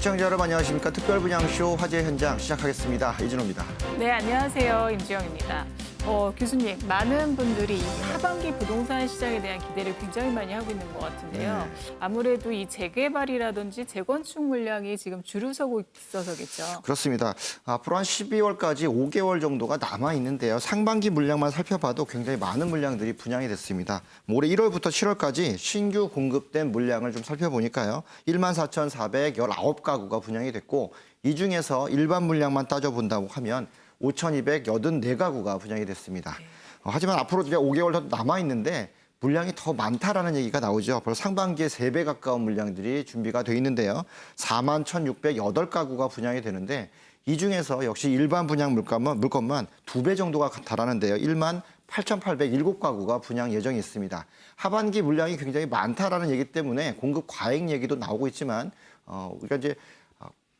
시청자 여러분 안녕하십니까 특별 분양쇼 화제 현장 시작하겠습니다 이진호입니다. 네, 안녕하세요. 임지영입니다. 어, 교수님, 많은 분들이 이 하반기 부동산 시장에 대한 기대를 굉장히 많이 하고 있는 것 같은데요. 아무래도 이 재개발이라든지 재건축 물량이 지금 줄을 서고 있어서겠죠. 그렇습니다. 앞으로 한 12월까지 5개월 정도가 남아 있는데요. 상반기 물량만 살펴봐도 굉장히 많은 물량들이 분양이 됐습니다. 올해 1월부터 7월까지 신규 공급된 물량을 좀 살펴보니까요. 14,419가구가 분양이 됐고 이 중에서 일반 물량만 따져본다고 하면 5,284가구가 분양이 됐습니다. 어, 하지만 앞으로 이제 5개월 더 남아 있는데 물량이 더 많다라는 얘기가 나오죠. 벌써 상반기에 세 배 가까운 물량들이 준비가 돼 있는데요. 4만 1,608가구가 분양이 되는데 이 중에서 역시 일반 분양 물건만 물건만 두 배 정도가 달하는데요. 1만 8,807가구가 분양 예정이 있습니다. 하반기 물량이 굉장히 많다라는 얘기 때문에 공급 과잉 얘기도 나오고 있지만 어 우리가 이제 어,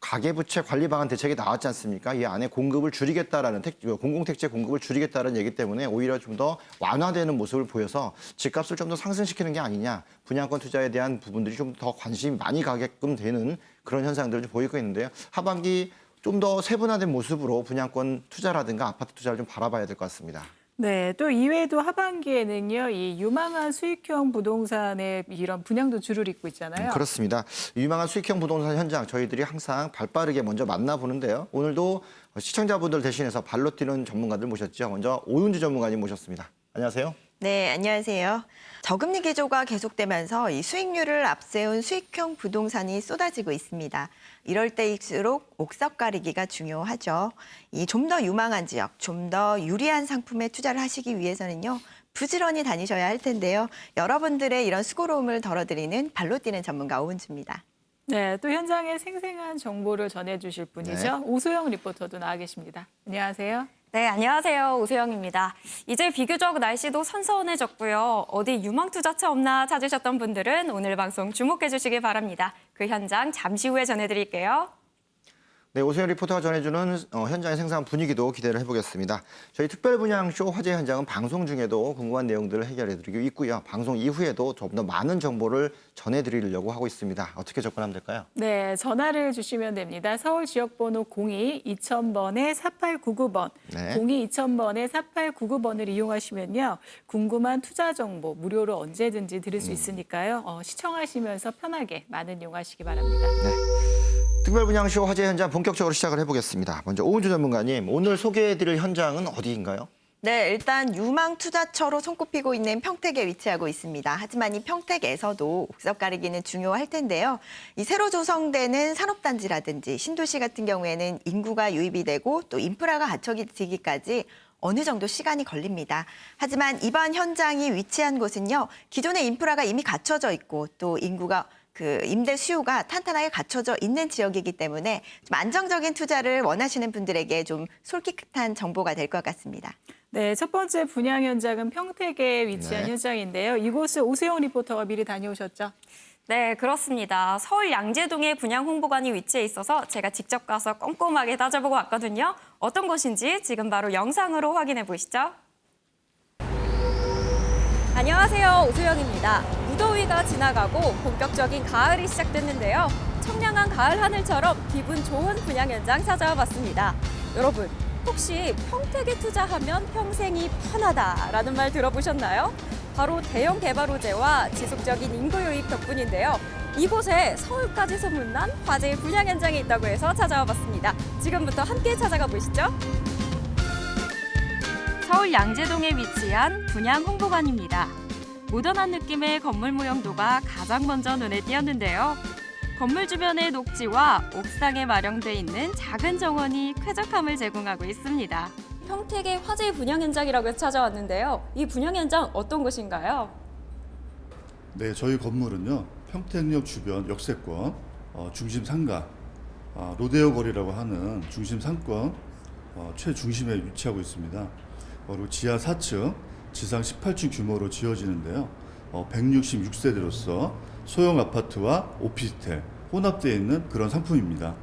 가계부채 관리 방안 대책이 나왔지 않습니까? 이 안에 공급을 줄이겠다라는 택, 공공택지 공급을 줄이겠다는 얘기 때문에 오히려 좀 더 완화되는 모습을 보여서 집값을 좀 더 상승시키는 게 아니냐, 분양권 투자에 대한 부분들이 좀 더 관심이 많이 가게끔 되는 그런 현상들을 좀 보이고 있는데요. 하반기 좀 더 세분화된 모습으로 분양권 투자라든가 아파트 투자를 좀 바라봐야 될 것 같습니다. 네, 또 이외에도 하반기에는요, 이 유망한 수익형 부동산의 이런 분양도 줄을 잇고 있잖아요. 음, 그렇습니다. 유망한 수익형 부동산 현장 저희들이 항상 발빠르게 먼저 만나보는데요. 오늘도 시청자분들 대신해서 발로 뛰는 전문가들 모셨죠. 먼저 오윤주 전문가님 모셨습니다. 안녕하세요. 네, 안녕하세요. 저금리 기조가 계속되면서 이 수익률을 앞세운 수익형 부동산이 쏟아지고 있습니다. 이럴 때일수록 옥석 가리기가 중요하죠. 이 좀 더 유망한 지역, 좀 더 유리한 상품에 투자를 하시기 위해서는요. 부지런히 다니셔야 할 텐데요. 여러분들의 이런 수고로움을 덜어드리는 발로 뛰는 전문가 오은주입니다. 네, 또 현장의 생생한 정보를 전해주실 분이죠. 네. 오소영 리포터도 나와 계십니다. 안녕하세요. 네, 안녕하세요. 오세영입니다. 이제 비교적 날씨도 선선해졌고요. 어디 유망 투자처 없나 찾으셨던 분들은 오늘 방송 주목해 주시기 바랍니다. 그 현장 잠시 후에 전해드릴게요. 네, 오세현 리포터가 전해주는 어, 현장의 생산 분위기도 기대를 해보겠습니다. 저희 특별 분양 쇼 화제 현장은 방송 중에도 궁금한 내용들을 해결해드리고 있고요. 방송 이후에도 좀 더 많은 정보를 전해드리려고 하고 있습니다. 어떻게 접근하면 될까요? 네, 전화를 주시면 됩니다. 서울 지역번호 02 2000번에 4899번, 네. 02 2000번에 4899번을 이용하시면요. 궁금한 투자 정보 무료로 언제든지 들을 음. 수 있으니까요. 어, 시청하시면서 편하게 많은 이용하시기 바랍니다. 특별 분양쇼 화제 현장 본격적으로 시작을 해보겠습니다. 먼저 오은주 전문가님, 오늘 소개해드릴 현장은 어디인가요? 네, 일단 유망 투자처로 손꼽히고 있는 평택에 위치하고 있습니다. 하지만 이 평택에서도 옥석 가리기는 중요할 텐데요. 이 새로 조성되는 산업단지라든지 신도시 같은 경우에는 인구가 유입이 되고 또 인프라가 갖춰지기까지 어느 정도 시간이 걸립니다. 하지만 이번 현장이 위치한 곳은요, 기존의 인프라가 이미 갖춰져 있고 또 인구가 그 임대 수요가 탄탄하게 갖춰져 있는 지역이기 때문에 좀 안정적인 투자를 원하시는 분들에게 좀 솔깃한 정보가 될 것 같습니다. 네, 첫 번째 분양 현장은 평택에 위치한 네. 현장인데요. 이곳을 오세영 리포터가 미리 다녀오셨죠? 네, 그렇습니다. 서울 양재동에 분양 홍보관이 위치해 있어서 제가 직접 가서 꼼꼼하게 따져보고 왔거든요. 어떤 곳인지 지금 바로 영상으로 확인해 보시죠. 안녕하세요. 오소영입니다. 무더위가 지나가고 본격적인 가을이 시작됐는데요. 청량한 가을 하늘처럼 기분 좋은 분양 현장 찾아와 봤습니다. 여러분, 혹시 평택에 투자하면 평생이 편하다라는 말 들어보셨나요? 바로 대형 개발 호재와 지속적인 인구 유입 덕분인데요. 이곳에 서울까지 소문난 화제의 분양 현장이 있다고 해서 찾아와 봤습니다. 지금부터 함께 찾아가 보시죠. 서울 양재동에 위치한 분양 홍보관입니다. 모던한 느낌의 건물 모형도가 가장 먼저 눈에 띄었는데요. 건물 주변의 녹지와 옥상에 마련돼 있는 작은 정원이 쾌적함을 제공하고 있습니다. 평택의 화재 분양 현장이라고 찾아왔는데요. 이 분양 현장 어떤 곳인가요? 네, 저희 건물은요 평택역 주변 역세권, 어, 중심 상가, 아, 로데오 거리라고 하는 중심 상권 어, 최중심에 위치하고 있습니다. 어, 그리고 지하 4층, 지상 18층 규모로 지어지는데요. 어, 166세대로서 소형 아파트와 오피스텔 혼합되어 있는 그런 상품입니다.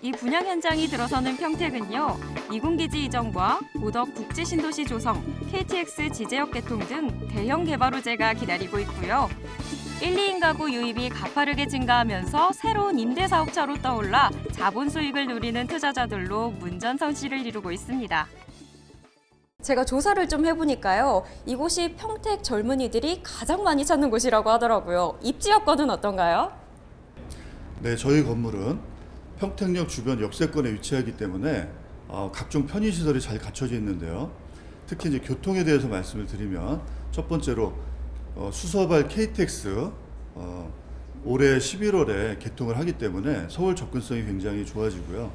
이 분양 현장이 들어서는 평택은요. 이군기지 이전과 고덕 국제신도시 조성, KTX 지제역 개통 등 대형 개발 호재가 기다리고 있고요. 1, 2인 가구 유입이 가파르게 증가하면서 새로운 임대 사업자로 떠올라 자본 수익을 누리는 투자자들로 문전성시를 이루고 있습니다. 제가 조사를 좀 해보니까요. 이곳이 평택 젊은이들이 가장 많이 찾는 곳이라고 하더라고요. 입지 여건은 어떤가요? 네, 저희 건물은 평택역 주변 역세권에 위치하기 때문에 어, 각종 편의시설이 잘 갖춰져 있는데요. 특히 이제 교통에 대해서 말씀을 드리면 첫 번째로 어, 수서발 KTX 어, 올해 11월에 개통을 하기 때문에 서울 접근성이 굉장히 좋아지고요.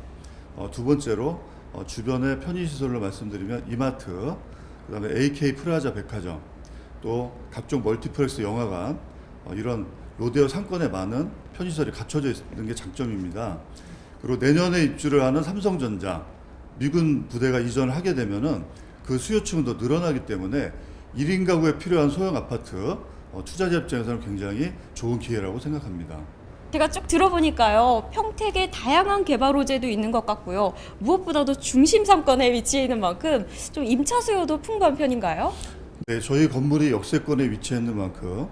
어, 두 번째로 어, 주변의 편의시설로 말씀드리면 이마트, 그 다음에 AK 프라자 백화점, 또 각종 멀티플렉스 영화관 어, 이런 로데오 상권에 많은 편의시설이 갖춰져 있는 게 장점입니다. 그리고 내년에 입주를 하는 삼성전자 미군 부대가 이전을 하게 되면은 그 수요층은 더 늘어나기 때문에 1인 가구에 필요한 소형 아파트 어, 투자자 입장에서는 굉장히 좋은 기회라고 생각합니다. 제가 쭉 들어보니까요. 평택에 다양한 개발 호재도 있는 것 같고요. 무엇보다도 중심 상권에 위치해 있는 만큼 좀 임차 수요도 풍부한 편인가요? 네, 저희 건물이 역세권에 위치해 있는 만큼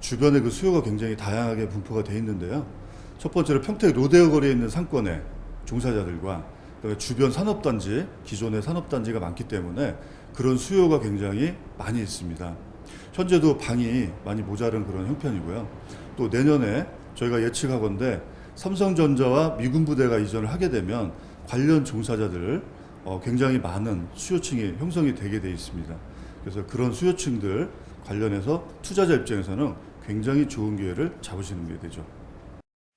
주변에 그 수요가 굉장히 다양하게 분포가 돼 있는데요. 첫 번째로 평택 로데오 거리에 있는 상권의 종사자들과 주변 산업단지, 기존의 산업단지가 많기 때문에 그런 수요가 굉장히 많이 있습니다. 현재도 방이 많이 모자른 그런 형편이고요. 또 내년에 저희가 예측하건대 삼성전자와 미군 부대가 이전을 하게 되면 관련 종사자들 어, 굉장히 많은 수요층이 형성이 되게 돼 있습니다. 그래서 그런 수요층들 관련해서 투자자 입장에서는 굉장히 좋은 기회를 잡으시는 게 되죠.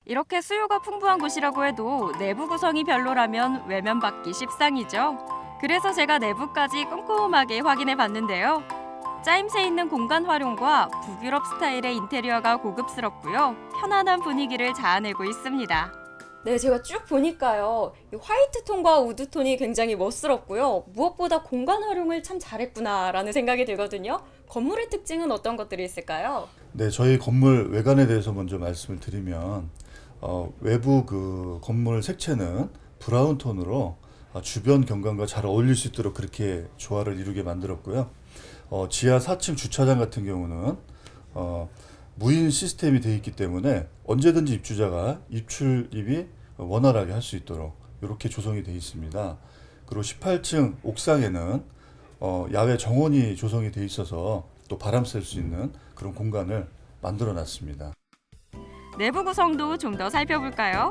이렇게 수요가 풍부한 곳이라고 해도 내부 구성이 별로라면 외면 받기 십상이죠. 그래서 제가 내부까지 꼼꼼하게 확인해 봤는데요. 짜임새 있는 공간 활용과 북유럽 스타일의 인테리어가 고급스럽고요. 편안한 분위기를 자아내고 있습니다. 네, 제가 쭉 보니까요. 이 화이트 톤과 우드 톤이 굉장히 멋스럽고요. 무엇보다 공간 활용을 참 잘했구나라는 생각이 들거든요. 건물의 특징은 어떤 것들이 있을까요? 네, 저희 건물 외관에 대해서 먼저 말씀을 드리면 어, 외부 그 건물 색채는 브라운 톤으로 어, 주변 경관과 잘 어울릴 수 있도록 그렇게 조화를 이루게 만들었고요. 어, 지하 4층 주차장 같은 경우는 어, 무인 시스템이 되어 있기 때문에 언제든지 입주자가 입출입이 원활하게 할 수 있도록 이렇게 조성이 되어 있습니다. 그리고 18층 옥상에는 어, 야외 정원이 조성이 되어 있어서 또 바람 쐴 수 있는 그런 공간을 만들어 놨습니다. 내부 구성도 좀 더 살펴볼까요?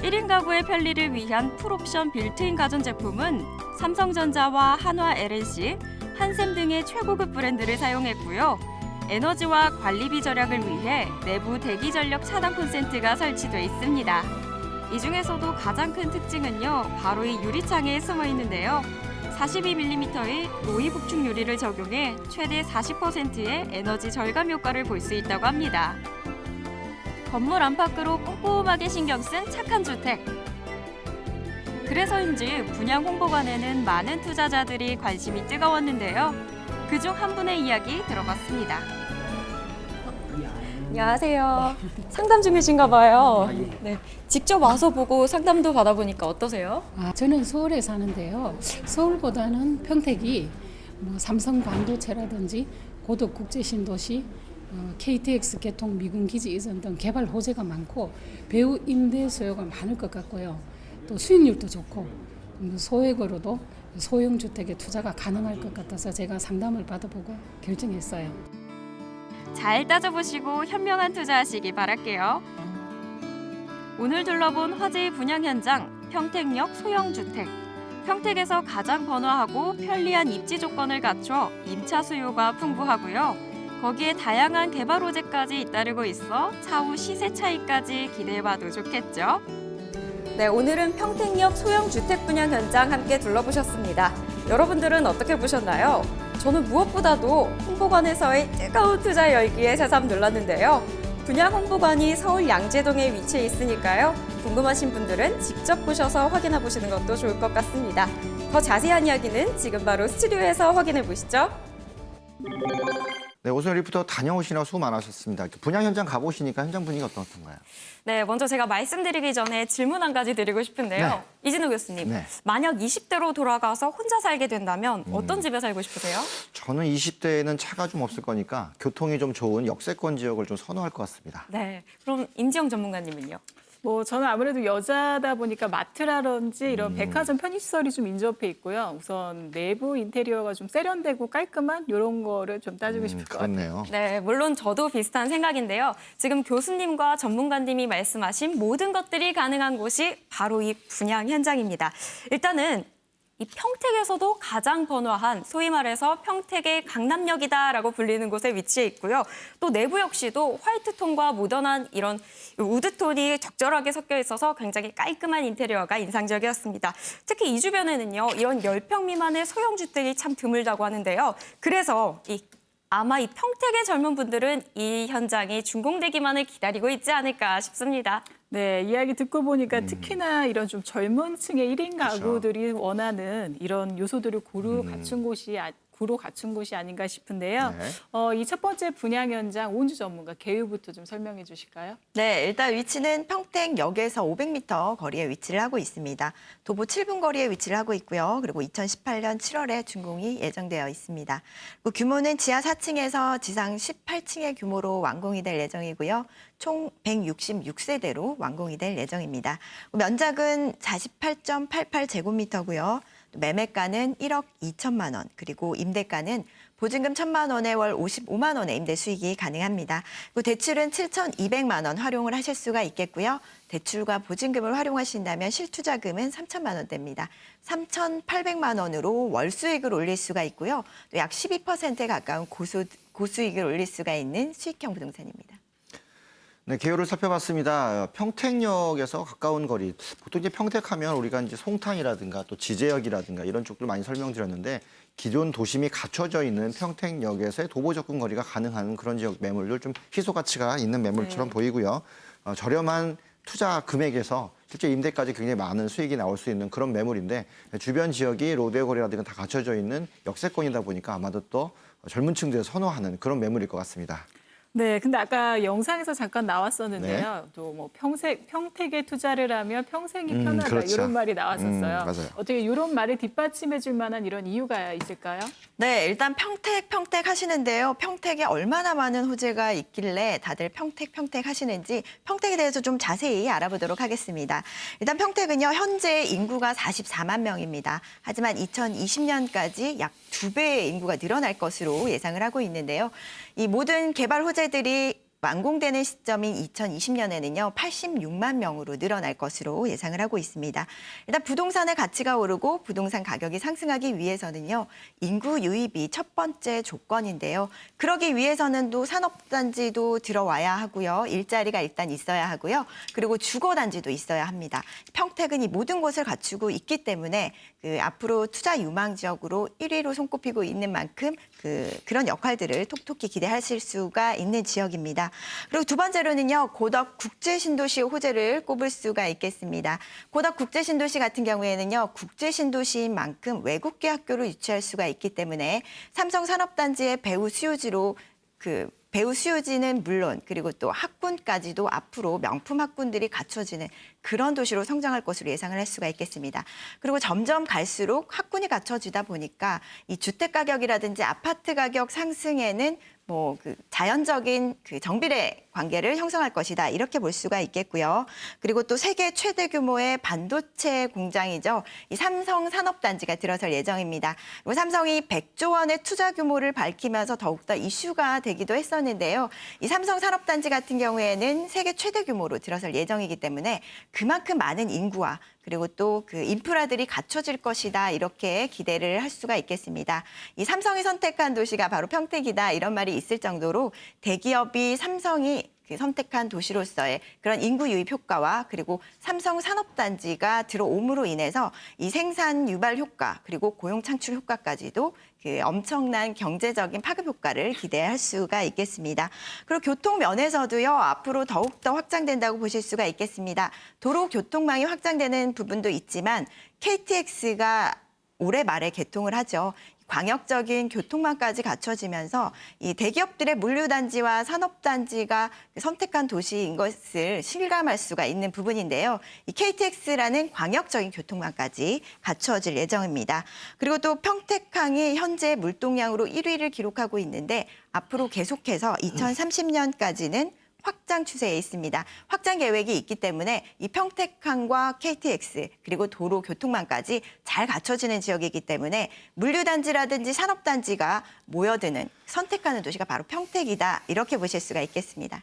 1인 가구의 편리를 위한 풀옵션 빌트인 가전 제품은 삼성전자와 한화 LNC, 한샘 등의 최고급 브랜드를 사용했고요. 에너지와 관리비 절약을 위해 내부 대기 전력 차단 콘센트가 설치돼 있습니다. 이 중에서도 가장 큰 특징은요, 바로 이 유리창에 숨어 있는데요. 42mm의 노이 북충 유리를 적용해 최대 40%의 에너지 절감 효과를 볼 수 있다고 합니다. 건물 안팎으로 꼼꼼하게 신경 쓴 착한 주택. 그래서인지 분양 홍보관에는 많은 투자자들이 관심이 뜨거웠는데요. 그중 한 분의 이야기 들어봤습니다. 안녕하세요. 상담 중이신가 봐요. 네. 직접 와서 보고 상담도 받아보니까 어떠세요? 아, 저는 서울에 사는데요. 서울보다는 평택이 뭐 삼성 반도체라든지 고덕 국제 신도시, 어, KTX 개통 미군 기지 이전 등 개발 호재가 많고 배우 임대 수요가 많을 것 같고요. 또 수익률도 좋고 음, 소액으로도 소형 주택에 투자가 가능할 것 같아서 제가 상담을 받아보고 결정했어요. 잘 따져보시고 현명한 투자하시기 바랄게요. 오늘 둘러본 화제의 분양 현장 평택역 소형 주택. 평택에서 가장 번화하고 편리한 입지 조건을 갖춰 임차 수요가 풍부하고요. 거기에 다양한 개발 호재까지 잇따르고 있어 차후 시세 차이까지 기대해봐도 좋겠죠. 네, 오늘은 평택역 소형 주택 분양 현장 함께 둘러보셨습니다. 여러분들은 어떻게 보셨나요? 저는 무엇보다도 홍보관에서의 뜨거운 투자 열기에 새삼 놀랐는데요. 분양 홍보관이 서울 양재동에 위치해 있으니까요. 궁금하신 분들은 직접 보셔서 확인해 보시는 것도 좋을 것 같습니다. 더 자세한 이야기는 지금 바로 스튜디오에서 확인해 보시죠. 네, 오승현 리포터 다녀오시느라 수고 많으셨습니다. 분양 현장 가보시니까 현장 분위기 어떻던가요? 네, 먼저 제가 말씀드리기 전에 질문 한 가지 드리고 싶은데요. 네. 이진우 교수님, 네. 음. 만약 20대로 돌아가서 혼자 살게 된다면 어떤 집에 살고 싶으세요? 저는 20대에는 차가 좀 없을 거니까 교통이 좀 좋은 역세권 지역을 좀 선호할 것 같습니다. 네, 그럼 임지영 전문가님은요? 뭐 저는 아무래도 여자다 보니까 마트라든지 음. 이런 백화점 편의시설이 좀 인접해 있고요. 우선 내부 인테리어가 좀 세련되고 깔끔한 이런 거를 좀 따지고 음, 싶을 것 같아요. 그렇네요. 네, 물론 저도 비슷한 생각인데요. 지금 교수님과 전문가님이 말씀하신 모든 것들이 가능한 곳이 바로 이 분양 현장입니다. 일단은 이 평택에서도 가장 번화한 소위 말해서 평택의 강남역이다라고 불리는 곳에 위치해 있고요. 또 내부 역시도 화이트톤과 모던한 이런 우드톤이 적절하게 섞여 있어서 굉장히 깔끔한 인테리어가 인상적이었습니다. 특히 이 주변에는요, 이런 10평 미만의 소형 주택이 참 드물다고 하는데요. 그래서 이 아마 이 평택의 젊은 분들은 이 현장이 준공되기만을 기다리고 있지 않을까 싶습니다. 네, 이야기 듣고 보니까 음. 특히나 이런 좀 젊은 층의 일 그렇죠. 인 가구들이 원하는 이런 요소들을 고루 음. 갖춘 곳이 아- 고루 갖춘 곳이 아닌가 싶은데요. 네. 어, 이 첫 번째 분양 현장 온주 전문가 개요부터 좀 설명해 주실까요? 네, 일단 위치는 평택역에서 500m 거리에 위치를 하고 있습니다. 도보 7분 거리에 위치를 하고 있고요. 그리고 2018년 7월에 준공이 예정되어 있습니다. 그 규모는 지하 4층에서 지상 18층의 규모로 완공이 될 예정이고요. 총 166세대로 완공이 될 예정입니다. 면적은 48.88제곱미터고요. 매매가는 1억 2천만 원, 그리고 임대가는 보증금 1천만 원에 월 55만 원의 임대 수익이 가능합니다. 그리고 대출은 7,200만 원 활용을 하실 수가 있겠고요. 대출과 보증금을 활용하신다면 실투자금은 3천만 원대입니다. 3,800만 원으로 월 수익을 올릴 수가 있고요. 또 약 12%에 가까운 고소, 고수익을 올릴 수가 있는 수익형 부동산입니다. 네, 개요를 살펴봤습니다. 평택역에서 가까운 거리. 보통 이제 평택하면 우리가 이제 송탄이라든가 또 지제역이라든가 이런 쪽들 많이 설명드렸는데 기존 도심이 갖춰져 있는 평택역에서의 도보 접근 거리가 가능한 그런 지역 매물들 좀 희소 가치가 있는 매물처럼 네. 보이고요. 어, 저렴한 투자 금액에서 실제 임대까지 굉장히 많은 수익이 나올 수 있는 그런 매물인데 주변 지역이 로데오 거리라든가 다 갖춰져 있는 역세권이다 보니까 아마도 또 젊은 층들이 선호하는 그런 매물일 것 같습니다. 네, 근데 아까 영상에서 잠깐 네. 나왔었는데요. 또 뭐 평생 평택에 투자를 하면 평생이 음, 편하다 그렇죠. 이런 말이 나왔었어요. 음, 맞아요. 어떻게 이런 말을 뒷받침해줄 만한 이런 이유가 있을까요? 네, 일단 평택 평택 하시는데요. 평택에 얼마나 많은 호재가 있길래 다들 평택 평택 하시는지 평택에 대해서 좀 자세히 알아보도록 하겠습니다. 일단 평택은요 현재 인구가 44만 명입니다. 하지만 2020년까지 약 두 배의 인구가 늘어날 것으로 예상을 하고 있는데요. 이 모든 개발 호 재들이 완공되는 시점인 2020년에는요, 86만 명으로 늘어날 것으로 예상을 하고 있습니다. 일단 부동산의 가치가 오르고 부동산 가격이 상승하기 위해서는요, 인구 유입이 첫 번째 조건인데요. 그러기 위해서는 또 산업단지도 들어와야 하고요, 일자리가 일단 있어야 하고요, 그리고 주거단지도 있어야 합니다. 평택은 이 모든 것을 갖추고 있기 때문에 그 앞으로 투자 유망 지역으로 1위로 손꼽히고 있는 만큼 그 그런 역할들을 톡톡히 기대하실 수가 있는 지역입니다. 그리고 두 번째로는요 고덕 국제 신도시 호재를 꼽을 수가 있겠습니다. 고덕 국제 신도시 같은 경우에는요 국제 신도시인 만큼 외국계 학교를 유치할 수가 있기 때문에 삼성 산업단지의 배우 수요지로 그 배우 수요지는 물론 그리고 또 학군까지도 앞으로 명품 학군들이 갖춰지는 그런 도시로 성장할 것으로 예상을 할 수가 있겠습니다. 그리고 점점 갈수록 학군이 갖춰지다 보니까 이 주택 가격이라든지 아파트 가격 상승에는 뭐 그 자연적인 그 정비례 관계를 형성할 것이다 이렇게 볼 수가 있겠고요. 그리고 또 세계 최대 규모의 반도체 공장이죠. 이 삼성 산업단지가 들어설 예정입니다. 그리고 삼성이 100조 원의 투자 규모를 밝히면서 더욱더 이슈가 되기도 했었는데요. 이 삼성 산업단지 같은 경우에는 세계 최대 규모로 들어설 예정이기 때문에 그만큼 많은 인구와 그리고 또 그 인프라들이 갖춰질 것이다 이렇게 기대를 할 수가 있겠습니다. 이 삼성이 선택한 도시가 바로 평택이다 이런 말이 있을 정도로 대기업이 삼성이 그 선택한 도시로서의 그런 인구 유입 효과와 그리고 삼성 산업단지가 들어옴으로 인해서 이 생산 유발 효과 그리고 고용 창출 효과까지도 그 엄청난 경제적인 파급 효과를 기대할 수가 있겠습니다. 그리고 교통 면에서도요 앞으로 더욱 더 확장된다고 보실 수가 있겠습니다. 도로 교통망이 확장되는 부분도 있지만 KTX가 올해 말에 개통을 하죠. 광역적인 교통망까지 갖춰지면서 이 대기업들의 물류단지와 산업단지가 선택한 도시인 것을 실감할 수가 있는 부분인데요. 이 KTX라는 광역적인 교통망까지 갖춰질 예정입니다. 그리고 또 평택항이 현재 물동량으로 1위를 기록하고 있는데 앞으로 계속해서 2030년까지는 확장 추세에 있습니다. 확장 계획이 있기 때문에 이 평택항과 KTX 그리고 도로 교통망까지 잘 갖춰지는 지역이기 때문에 물류단지라든지 산업단지가 모여드는 선택하는 도시가 바로 평택이다 이렇게 보실 수가 있겠습니다.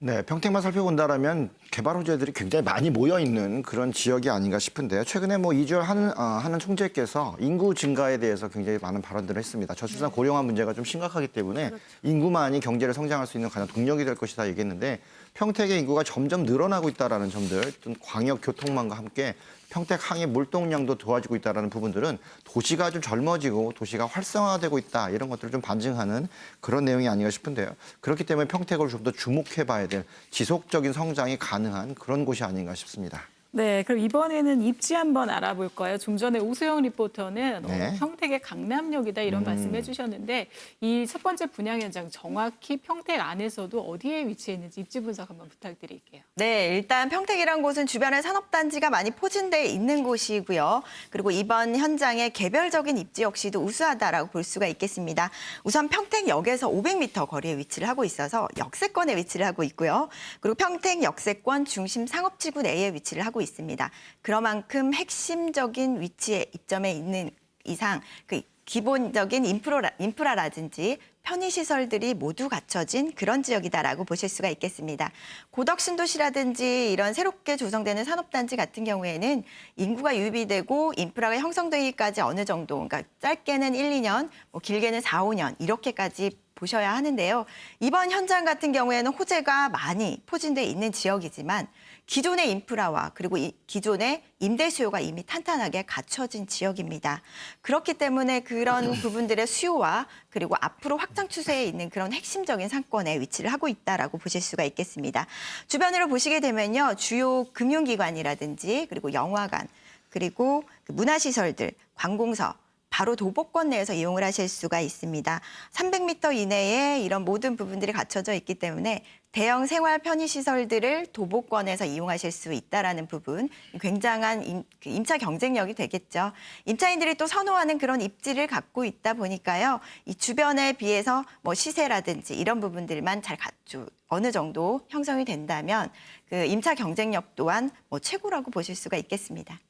네, 평택만 살펴본다라면 개발 호재들이 굉장히 많이 모여 있는 그런 지역이 아닌가 싶은데요. 최근에 뭐 이주열 하는 아, 하는 총재께서 인구 증가에 대해서 굉장히 많은 발언들을 했습니다. 저출산 고령화 문제가 좀 심각하기 때문에 인구만이 경제를 성장할 수 있는 가장 동력이 될 것이다 얘기했는데 평택의 인구가 점점 늘어나고 있다라는 점들, 또 광역 교통망과 함께 평택항의 물동량도 도와지고 있다라는 부분들은 도시가 좀 젊어지고 도시가 활성화되고 있다 이런 것들을 좀 반증하는 그런 내용이 아닌가 싶은데요. 그렇기 때문에 평택을 좀 더 주목해봐야 될 지속적인 성장이 가능한 그런 곳이 아닌가 싶습니다. 네, 그럼 이번에는 입지 한번 알아볼까요? 좀 전에 오수영 리포터는 어, 네. 평택의 강남역이다 이런 음. 말씀 해 주셨는데 이 첫 번째 분양 현장 정확히 평택 안에서도 어디에 위치해 있는지 입지 분석 한번 부탁드릴게요. 네, 일단 평택이란 곳은 주변에 산업단지가 많이 포진돼 있는 곳이고요. 그리고 이번 현장의 개별적인 입지 역시도 우수하다라고 볼 수가 있겠습니다. 우선 평택역에서 500m 거리에 위치를 하고 있어서 역세권에 위치를 하고 있고요. 그리고 평택 역세권 중심 상업지구 내에 위치를 하고 있습니다. 그러만큼 핵심적인 위치에 입점해 있는 이상 그 기본적인 인프라, 인프라라든지 편의시설들이 모두 갖춰진 그런 지역이다라고 보실 수가 있겠습니다. 고덕 신도시라든지 이런 새롭게 조성되는 산업단지 같은 경우에는 인구가 유입이 되고 인프라가 형성되기까지 어느 정도, 그러니까 짧게는 1, 2년, 뭐 길게는 4, 5년 이렇게까지 보셔야 하는데요. 이번 현장 같은 경우에는 호재가 많이 포진돼 있는 지역이지만 기존의 인프라와 그리고 이 기존의 임대 수요가 이미 탄탄하게 갖춰진 지역입니다. 그렇기 때문에 그런 부분들의 수요와 그리고 앞으로 확장 추세에 있는 그런 핵심적인 상권에 위치를 하고 있다라고 보실 수가 있겠습니다. 주변으로 보시게 되면요. 주요 금융기관이라든지 그리고 영화관 그리고 그 문화시설들, 관공서 바로 도보권 내에서 이용을 하실 수가 있습니다. 300m 이내에 이런 모든 부분들이 갖춰져 있기 때문에 대형 생활 편의 시설들을 도보권에서 이용하실 수 있다라는 부분 굉장한 임, 그 임차 경쟁력이 되겠죠. 임차인들이 또 선호하는 그런 입지를 갖고 있다 보니까요. 이 주변에 비해서 뭐 시세라든지 이런 부분들만 잘 갖추 어느 정도 형성이 된다면 그 임차 경쟁력 또한 뭐 최고라고 보실 수가 있겠습니다.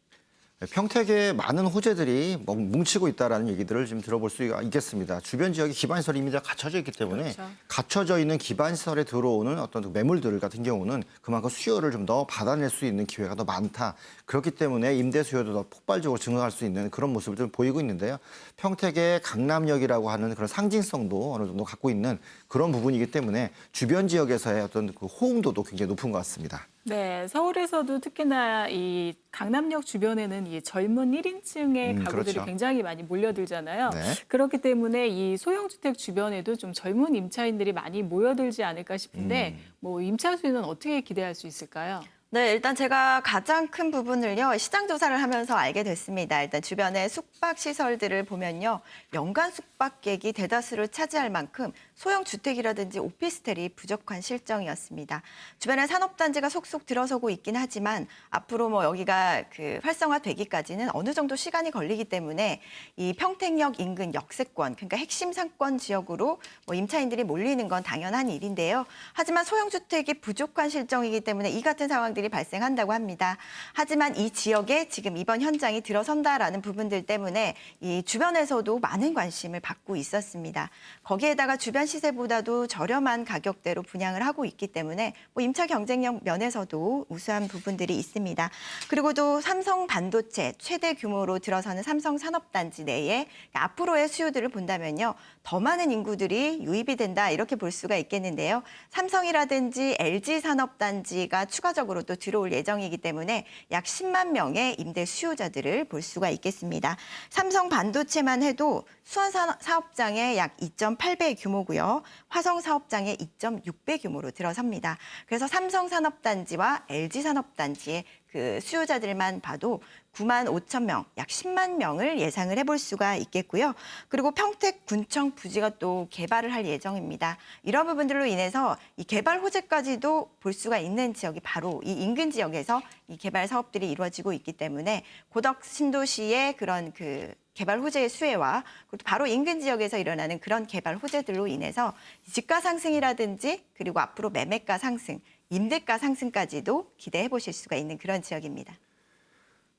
평택에 많은 호재들이 뭐 뭉치고 있다라는 얘기들을 좀 들어볼 수가 있겠습니다. 주변 지역에 기반시설이 이미 다 갖춰져 있기 때문에 그렇죠. 갖춰져 있는 기반시설에 들어오는 어떤 그 매물들 같은 경우는 그만큼 수요를 좀 더 받아낼 수 있는 기회가 더 많다. 그렇기 때문에 임대 수요도 더 폭발적으로 증가할 수 있는 그런 모습을 좀 보이고 있는데요. 평택의 강남역이라고 하는 그런 상징성도 어느 정도 갖고 있는 그런 부분이기 때문에 주변 지역에서의 어떤 그 호응도도 굉장히 높은 것 같습니다. 네, 서울에서도 특히나 이 강남역 주변에는 이 젊은 1인층의 음, 가구들이 그렇죠. 굉장히 많이 몰려들잖아요. 네. 그렇기 때문에 이 소형주택 주변에도 좀 젊은 임차인들이 많이 모여들지 않을까 싶은데 음. 뭐 임차 수요는 어떻게 기대할 수 있을까요? 네, 일단 제가 가장 큰 부분을요, 시장 조사를 하면서 알게 됐습니다. 일단 주변의 숙박 시설들을 보면요, 연간 숙박객이 대다수를 차지할 만큼 소형 주택이라든지 오피스텔이 부족한 실정이었습니다. 주변에 산업단지가 속속 들어서고 있긴 하지만 앞으로 뭐 여기가 그 활성화되기까지는 어느 정도 시간이 걸리기 때문에 이 평택역 인근 역세권, 그러니까 핵심 상권 지역으로 뭐 임차인들이 몰리는 건 당연한 일인데요. 하지만 소형 주택이 부족한 실정이기 때문에 이 같은 상황들이 발생한다고 합니다. 하지만 이 지역에 지금 이번 현장이 들어선다라는 부분들 때문에 이 주변에서도 많은 관심을 받고 있었습니다. 거기에다가 주변 시세보다도 저렴한 가격대로 분양을 하고 있기 때문에 뭐 임차 경쟁력 면에서도 우수한 부분들이 있습니다. 그리고 또 삼성 반도체 최대 규모로 들어서는 삼성 산업단지 내에 앞으로의 수요들을 본다면요. 더 많은 인구들이 유입이 된다 이렇게 볼 수가 있겠는데요. 삼성이라든지 LG 산업단지가 추가적으로 또 들어올 예정이기 때문에 약 10만 명의 임대 수요자들을 볼 수가 있겠습니다. 삼성 반도체만 해도 수원 사업장의 약 2.8배 규모고요. 화성 사업장의 2.6배 규모로 들어섭니다. 그래서 삼성 산업단지와 LG 산업단지의 그 수요자들만 봐도 9만 5천 명, 약 10만 명을 예상을 해볼 수가 있겠고요. 그리고 평택 군청 부지가 또 개발을 할 예정입니다. 이런 부분들로 인해서 이 개발 호재까지도 볼 수가 있는 지역이 바로 이 인근 지역에서 이 개발 사업들이 이루어지고 있기 때문에 고덕 신도시의 그런 그 개발 호재의 수혜와 그리고 바로 인근 지역에서 일어나는 그런 개발 호재들로 인해서 집가 상승이라든지 그리고 앞으로 매매가 상승, 임대가 상승까지도 기대해 보실 수가 있는 그런 지역입니다.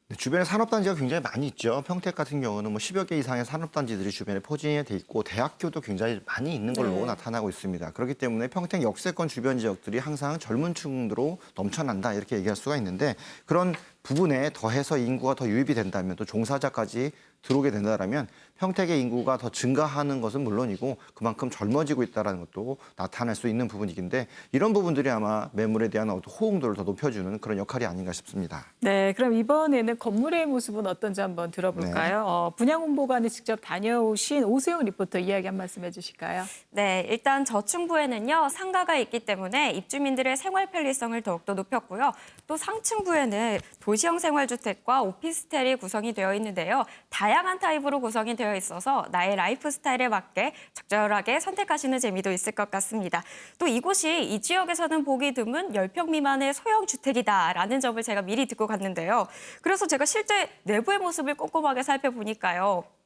네, 주변에 산업단지가 굉장히 많이 있죠. 평택 같은 경우는 뭐 10여 개 이상의 산업단지들이 주변에 포진해 돼 있고 대학교도 굉장히 많이 있는 걸로 네. 나타나고 있습니다. 그렇기 때문에 평택 역세권 주변 지역들이 항상 젊은 층으로 넘쳐난다 이렇게 얘기할 수가 있는데 그런 부분에 더해서 인구가 더 유입이 된다면 또 종사자까지 들어오게 된다면 평택의 인구가 더 증가하는 것은 물론이고 그만큼 젊어지고 있다는 것도 나타날 수 있는 부분이긴데 이런 부분들이 아마 매물에 대한 어떤 호응도를 더 높여주는 그런 역할이 아닌가 싶습니다. 네, 그럼 이번에는 건물의 모습은 어떤지 한번 들어볼까요? 어, 분양 홍보관에 직접 다녀오신 오세영 리포터 이야기 한 말씀 해주실까요? 네, 일단 저층부에는요 상가가 있기 때문에 입주민들의 생활 편리성을 더욱더 높였고요. 또 상층부에는 도시형 생활주택과 오피스텔이 구성이 되어 있는데요. 다 양한 타입으로 구성이 되어 있어서 나의 라이프 스타일에 맞게 적절하게 선택하시는 재미도 있을 것 같습니다. 또 이곳이 이 지역에서는 보기 드문 10평 미만의 소형 주택이다라는 점을 제가 미리 듣고 갔는데요. 그래서 제가 실제 내부의 모습을 꼼꼼하게 살펴보니까요.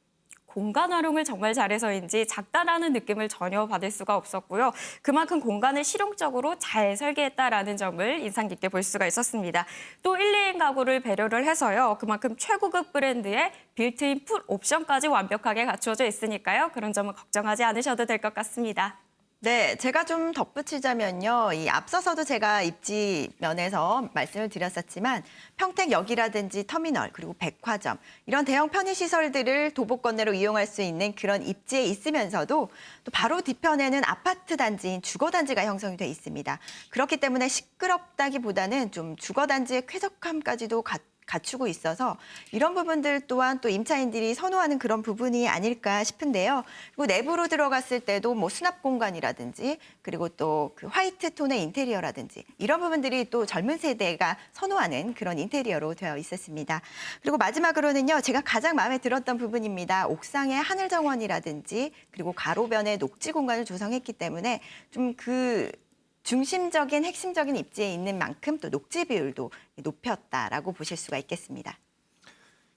공간 활용을 정말 잘해서인지 작다라는 느낌을 전혀 받을 수가 없었고요. 그만큼 공간을 실용적으로 잘 설계했다라는 점을 인상 깊게 볼 수가 있었습니다. 또 1, 2인 가구를 배려를 해서요. 그만큼 최고급 브랜드의 빌트인 풀 옵션까지 완벽하게 갖추어져 있으니까요. 그런 점은 걱정하지 않으셔도 될 것 같습니다. 네, 제가 좀 덧붙이자면요. 이 앞서서도 제가 입지 면에서 말씀을 드렸었지만 평택역이라든지 터미널 그리고 백화점 이런 대형 편의 시설들을 도보권내로 이용할 수 있는 그런 입지에 있으면서도 또 바로 뒤편에는 아파트 단지인 주거 단지가 형성이 돼 있습니다. 그렇기 때문에 시끄럽다기보다는 좀 주거 단지의 쾌적함까지도 갖 갖추고 있어서 이런 부분들 또한 또 임차인들이 선호하는 그런 부분이 아닐까 싶은데요. 그리고 내부로 들어갔을 때도 뭐 수납 공간이라든지 그리고 또 그 화이트 톤의 인테리어라든지 이런 부분들이 또 젊은 세대가 선호하는 그런 인테리어로 되어 있었습니다. 그리고 마지막으로는요. 제가 가장 마음에 들었던 부분입니다. 옥상의 하늘 정원이라든지 그리고 가로변에 녹지 공간을 조성했기 때문에 좀그 중심적인 핵심적인 입지에 있는 만큼 또 녹지 비율도 높였다라고 보실 수가 있겠습니다.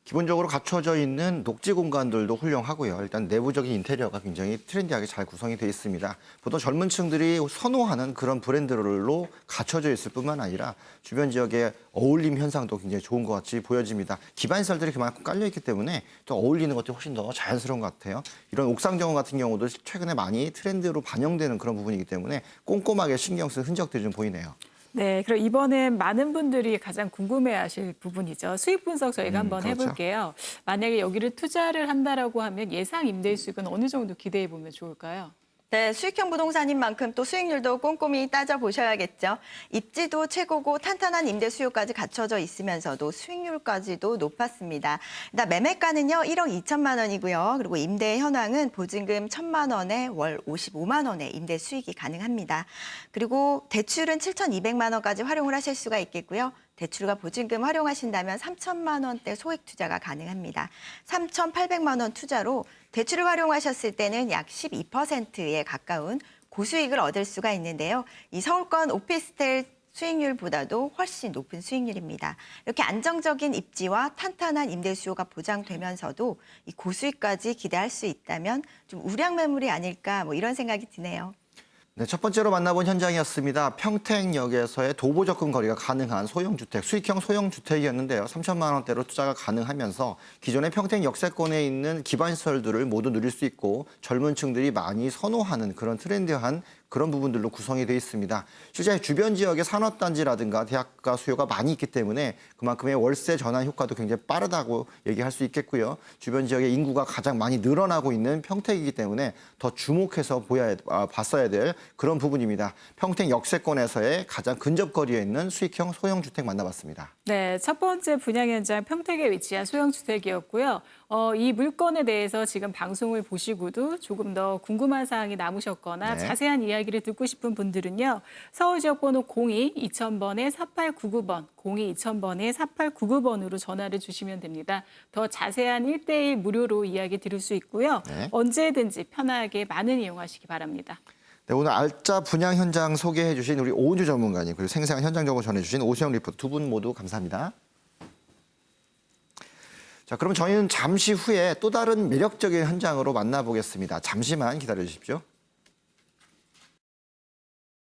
기본적으로 갖춰져 있는 녹지 공간들도 훌륭하고요. 일단 내부적인 인테리어가 굉장히 트렌디하게 잘 구성이 되어 있습니다. 보통 젊은 층들이 선호하는 그런 브랜드로 갖춰져 있을 뿐만 아니라 주변 지역의 어울림 현상도 굉장히 좋은 것 같이 보여집니다. 기반시설들이 그만큼 깔려 있기 때문에 또 어울리는 것도 훨씬 더 자연스러운 것 같아요. 이런 옥상 정원 같은 경우도 최근에 많이 트렌드로 반영되는 그런 부분이기 때문에 꼼꼼하게 신경 쓴 흔적들이 좀 보이네요. 네, 그럼 이번엔 많은 분들이 가장 궁금해하실 부분이죠. 수익 분석 저희가 음, 한번 그렇죠. 해볼게요. 만약에 여기를 투자를 한다라고 하면 예상 임대 수익은 어느 정도 기대해 보면 좋을까요? 네, 수익형 부동산인 만큼 또 수익률도 꼼꼼히 따져보셔야겠죠. 입지도 최고고 탄탄한 임대 수요까지 갖춰져 있으면서도 수익률까지도 높았습니다. 일단 매매가는요, 1억 2천만 원이고요. 그리고 임대 현황은 보증금 1천만 원에 월 55만 원의 임대 수익이 가능합니다. 그리고 대출은 7,200만 원까지 활용을 하실 수가 있겠고요. 대출과 보증금 활용하신다면 3천만 원대 소액 투자가 가능합니다. 3,800만 원 투자로 대출을 활용하셨을 때는 약 12%에 가까운 고수익을 얻을 수가 있는데요. 이 서울권 오피스텔 수익률보다도 훨씬 높은 수익률입니다. 이렇게 안정적인 입지와 탄탄한 임대 수요가 보장되면서도 이 고수익까지 기대할 수 있다면 좀 우량 매물이 아닐까 뭐 이런 생각이 드네요. 네, 첫 번째로 만나본 현장이었습니다. 평택역에서의 도보 접근 거리가 가능한 소형주택, 수익형 소형주택이었는데요. 3천만 원대로 투자가 가능하면서 기존의 평택 역세권에 있는 기반시설들을 모두 누릴 수 있고 젊은 층들이 많이 선호하는 그런 트렌디한 그런 부분들로 구성이 되어 있습니다. 실제 주변 지역의 산업단지라든가 대학가 수요가 많이 있기 때문에 그만큼의 월세 전환 효과도 굉장히 빠르다고 얘기할 수 있겠고요. 주변 지역의 인구가 가장 많이 늘어나고 있는 평택이기 때문에 더 주목해서 보야 아, 봤어야 될 그런 부분입니다. 평택 역세권에서의 가장 근접거리에 있는 수익형 소형 주택 만나봤습니다. 네, 첫 번째 분양 현장 평택에 위치한 소형 주택이었고요. 어, 이 물건에 대해서 지금 방송을 보시고도 조금 더 궁금한 사항이 남으셨거나 네. 자세한 이야기 이야기를 듣고 싶은 분들은요. 서울 지역번호 02 2000번에 4899번, 02 2000번에 4899번으로 전화를 주시면 됩니다. 더 자세한 1대1 무료로 이야기 들을 수 있고요. 네. 언제든지 편하게 많은 이용하시기 바랍니다. 네, 오늘 알짜 분양 현장 소개해 주신 우리 오은주 전문가님 그리고 생생한 현장 정보 전해 주신 오수영 리포터 두 분 모두 감사합니다. 자, 그럼 저희는 잠시 후에 또 다른 매력적인 현장으로 만나보겠습니다. 잠시만 기다려 주십시오.